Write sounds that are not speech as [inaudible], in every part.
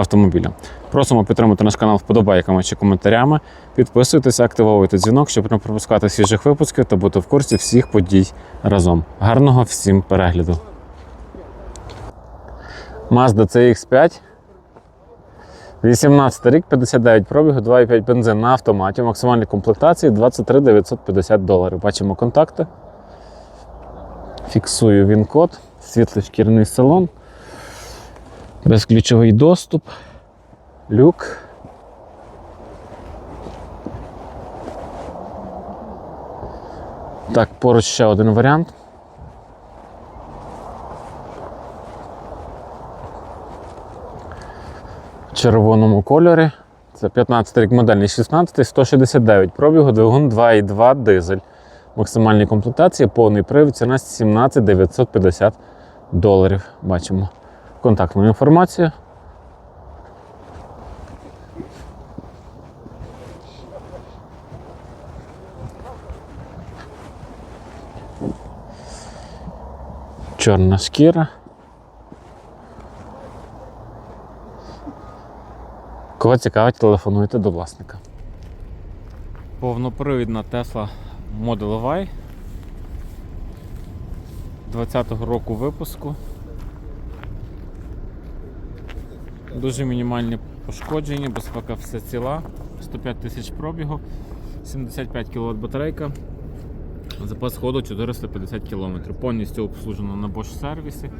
автомобіля. Просимо підтримати наш канал вподобайками чи коментарями. Підписуйтесь, активовуйте дзвінок, щоб не пропускати свіжих випусків та бути в курсі всіх подій разом. Гарного всім перегляду! Mazda CX5 18 рік, 59 пробігу, 2,5 бензин на автоматі, максимальні комплектації 23 950 доларів. Бачимо контакти. Фіксую він код, світлий шкірний салон, безключовий доступ, люк. Так, поруч ще один варіант. В червоному кольорі. Це 15 рік модельний 16, 169 пробігу, двигун 2,2 дизель. Максимальні комплектації, повний привід, ціна 17 950 доларів. Бачимо контактну інформацію. Чорна шкіра. Кого цікавить, телефонуйте до власника. Повнопривідна Tesla Model Y 20-го року випуску. Дуже мінімальні пошкодження, безпека все ціла, 105 тисяч пробігу, 75 кВт батарейка, запас ходу 450 км. Повністю обслужено на Bosch сервісі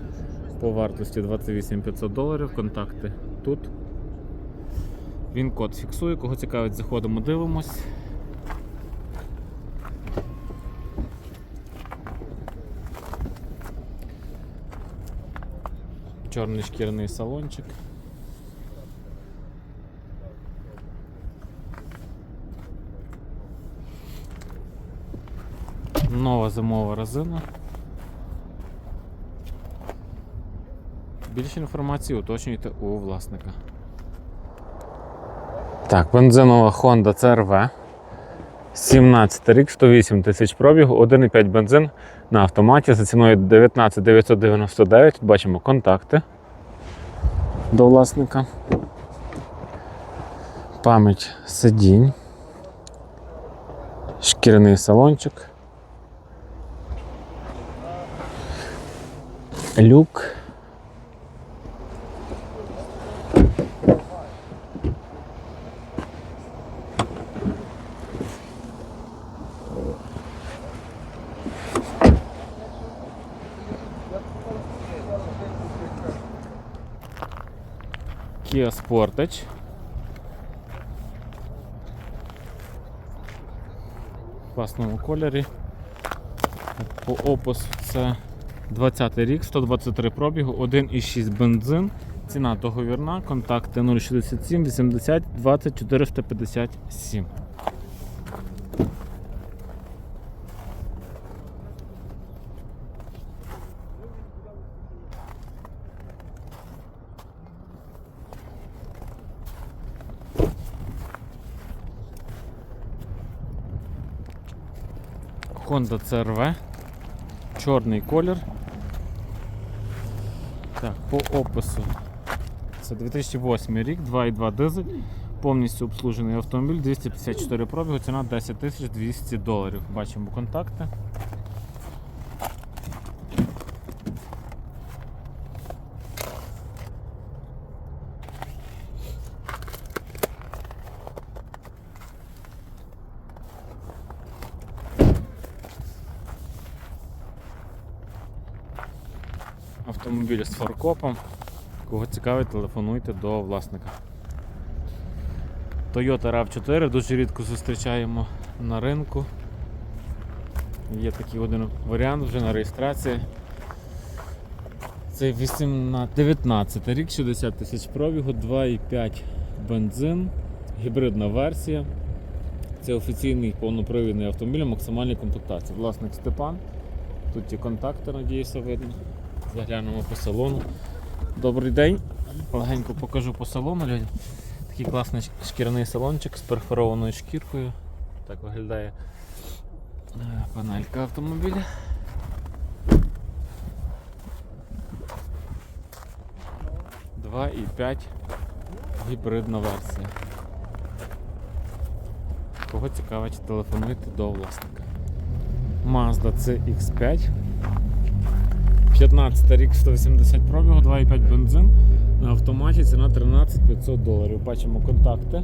по вартості 28 500 доларів. Контакти тут. Він код фіксує, кого цікавить, заходимо, дивимось. Чорний шкірний салончик. Нова зимова резина. Більше інформації уточнюйте у власника. Так, бензинова Honda CRV. 17 рік, 108 тисяч пробігу, 1,5 бензин на автоматі за ціною 19 999. Бачимо контакти до власника. Пам'ять сидінь. Шкіряний салончик. Люк. Kia Sportage. В класному кольорі. По опису це 20 рік, 123 пробігу, 1,6 бензин. Ціна договірна, контакти 067 80 20 457. Honda CRV, чорний колір. Так, по опису. Це 2008 рік, 2,2 дизель, повністю обслужений автомобіль, 254 пробігу, ціна 10 200 доларів. Бачимо контакти. Автомобіль з фаркопом. Кого цікавить, телефонуйте до власника. Toyota RAV4 дуже рідко зустрічаємо на ринку. Є такий один варіант вже на реєстрації. Це 8 19 рік, 60 тисяч пробігу, 2,5 бензин, гібридна версія. Це офіційний повнопривідний автомобіль максимальної комплектації. Власник Степан. Тут ті контакти, надіюся, видно. Заглянемо по салону. Добрий день. Легенько покажу по салону. Люди. Такий класний ш- шкіряний салончик з перфорованою шкіркою. Так виглядає е, панелька автомобіля. Два і 5 гібридна версія. Кого цікавить, телефонуйте до власника. Mazda CX5. 15 рік 180 пробігу, 2,5 бензин. На автоматі ціна 13 500 доларів. Бачимо контакти.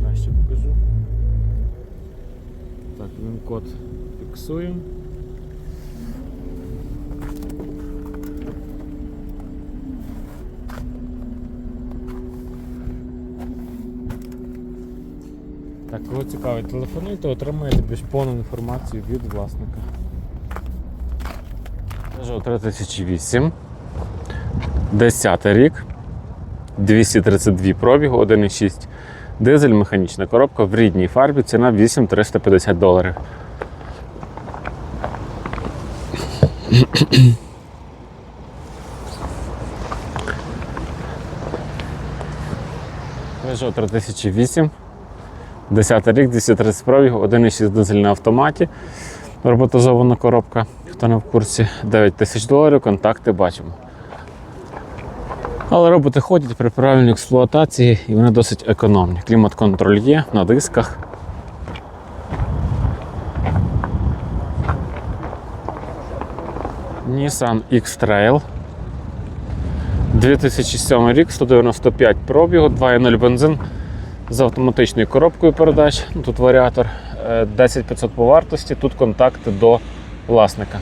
Краще покажу. Так, він код фіксуємо. Так, кого цікавить, телефонуйте, отримаєте більш повну інформацію від власника. Peugeot 3008. 10 рік. 232 пробігу, 1,6 дизель, механічна коробка в рідній фарбі, ціна 8350 доларів. Peugeot 3008. 10 рік, 230 пробігу, 1,6 дизель на автоматі. Роботизована коробка. Хто не в курсі, 9 тисяч доларів, контакти бачимо. Але роботи ходять при правильній експлуатації і вони досить економні. Клімат-контроль є на дисках. Nissan X-Trail. 2007 рік, 195 пробігу, 2.0 бензин з автоматичною коробкою передач. Ну, Тут варіатор е, 10500 по вартості, тут контакти до власника.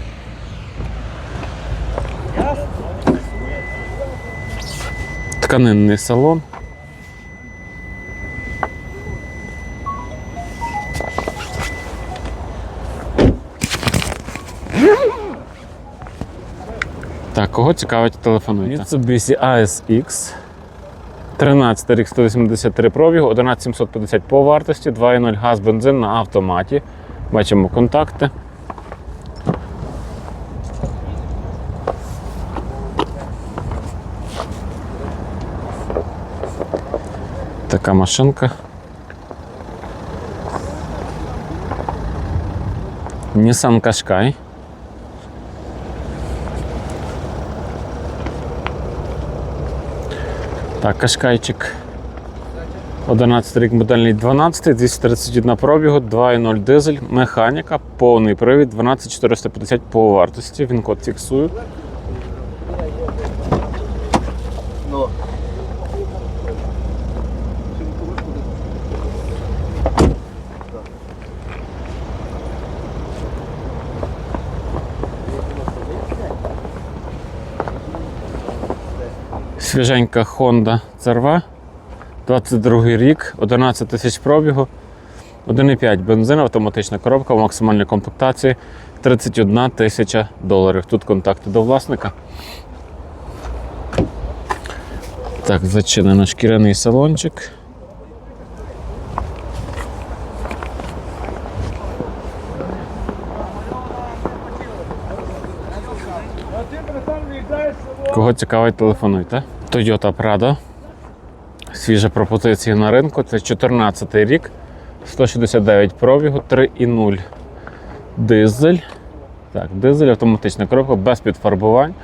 Тканинний салон. Так, кого цікавить, телефонуйте. Mitsubishi ASX. 13 рік 183 пробігу, 11750 по вартості, 2.0 газ бензин на автоматі. Бачимо контакти. Така машинка. Nissan Qashqai. Так, кашкайчик. 11 рік модельний 12, 231 пробігу, 2.0 дизель, механіка, повний привід, 12450 по вартості. Він код фіксую. Свіженька Honda CRV, 22 рік, 11 тисяч пробігу, 1,5 бензин, автоматична коробка в максимальній комплектації 31 тисяча доларів. Тут контакти до власника. Так, зачинено шкіряний салончик. Кого цікавить, телефонуйте. Toyota Prado. Свіжа пропозиція на ринку. Це 14 рік, 169 пробігу, 3,0 дизель. Так, дизель, автоматична коробка без підфарбувань.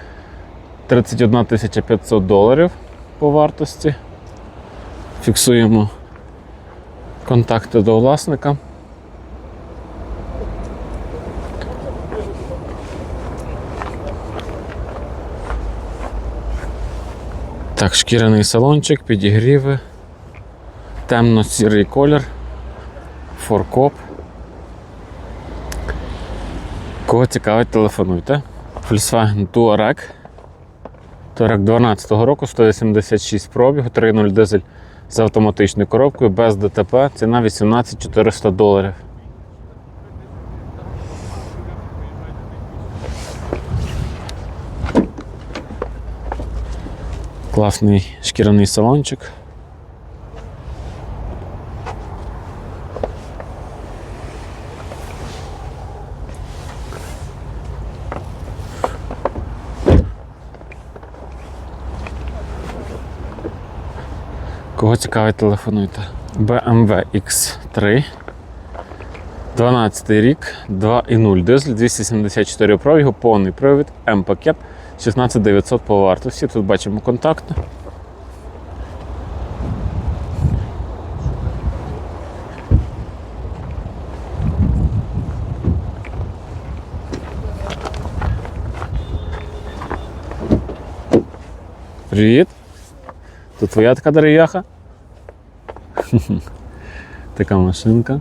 31 500 доларів по вартості. Фіксуємо контакти до власника. Так, шкіряний салончик, підігріви, темно-сірий колір, форкоп. Кого цікавить, телефонуйте. Volkswagen Touareg. Торок 12 року, 186 пробігу, 3.0 дизель з автоматичною коробкою, без ДТП, ціна 18 400 доларів. Класний шкіряний салончик. Кого цікавить, телефонуйте. BMW X3. 12 рік, 2,0 дизель, 274 пробігу, повний привід, М-пакет, 16900 по вартості. Тут бачимо контакти. Привіт! Тут твоя така дерев'яха? [laughs] Така машинка.